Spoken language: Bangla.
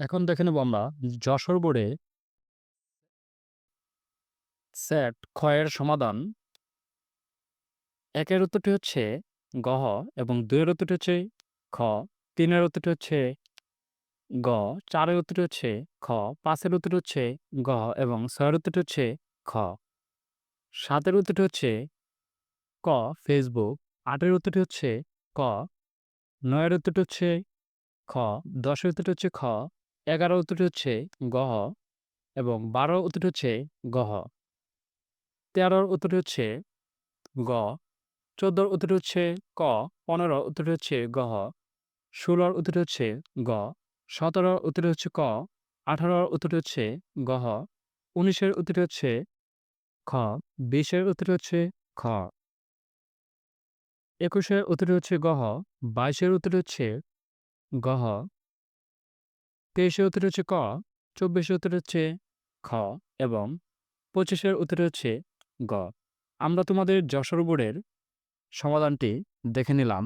এখন দেখে নেব আমরা যশোর বোর্ডে সেট ক্ষয়ের সমাধান একের উত্তরটি হচ্ছে গহ এবং দুইয়ের উত্তরটি হচ্ছে খ তিনের উত্তরটি হচ্ছে গ চারের উত্তরটি হচ্ছে খ পাঁচের উত্তরটি হচ্ছে গ এবং ছয়ের উত্তরটি হচ্ছে খ সাতের উত্তরটি হচ্ছে ক ফেসবুক আটের উত্তরটি হচ্ছে ক নয়ের উত্তরটি হচ্ছে খ দশের উত্তরটি হচ্ছে খ এগারো উত্তরটি হচ্ছে গহ এবং বারো উত্তরটি হচ্ছে গহ তেরোর উত্তরটি হচ্ছে গ চোদ্দোর উত্তরটি হচ্ছে ক পনেরো উত্তরটি হচ্ছে গহ ষোলোর উত্তরটি হচ্ছে গ সতেরোর উত্তরটি হচ্ছে ক আঠারোর উত্তরটি হচ্ছে গহ উনিশের উত্তরটি হচ্ছে খ বিশের উত্তরটি হচ্ছে খ একুশের উত্তরটি হচ্ছে গহ বাইশের উত্তরটি হচ্ছে গহ তেইশের উত্তর হচ্ছে ক, চব্বিশের উত্তর হচ্ছে খ এবং পঁচিশের উত্তর হচ্ছে গ। আমরা তোমাদের যশোর বোর্ডের সমাধানটি দেখে নিলাম।